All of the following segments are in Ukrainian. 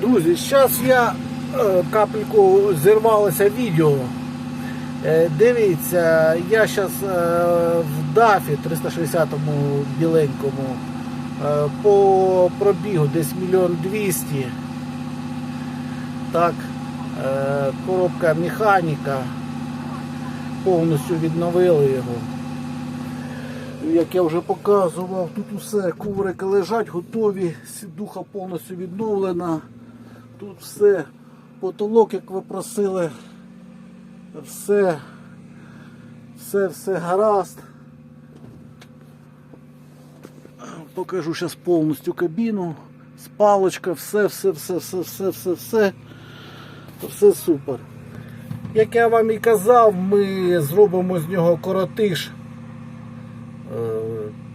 Друзі, зараз я е, капельку зірвалося відео. Е, Дивіться, я зараз в дафі 360-му біленькому е, по пробігу десь мільйон двісті. Так, е, коробка механіка. Повністю відновили його. Як я вже показував, тут усе коврики лежать, готові, сідуха повністю відновлена. Тут все, потолок, як ви просили, все, все, все гаразд. Покажу зараз повністю кабіну, спалочка, все, все, все, все, все, все, все, все супер. Як я вам і казав, ми зробимо з нього коротиш.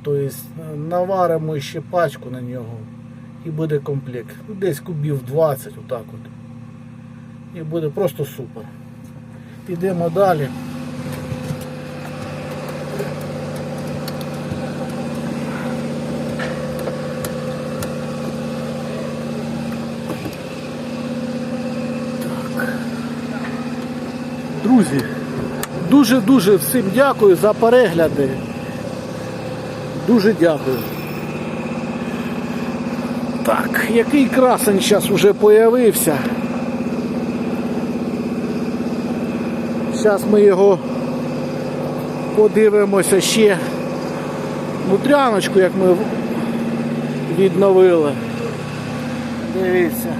Тобто наваримо ще пачку на нього і буде комплект. Десь кубів 20, отак от. І буде просто супер. Підемо далі. Друзі, дуже-дуже всім дякую за перегляди. Дуже дякую. Так, який красень зараз вже появився. Зараз ми його подивимося ще внутряночку, як ми відновили. Дивіться.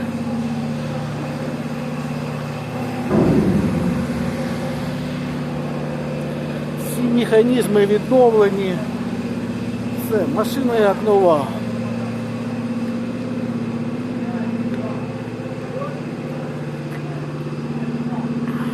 Всі механізми відновлені. Все, машина як нова.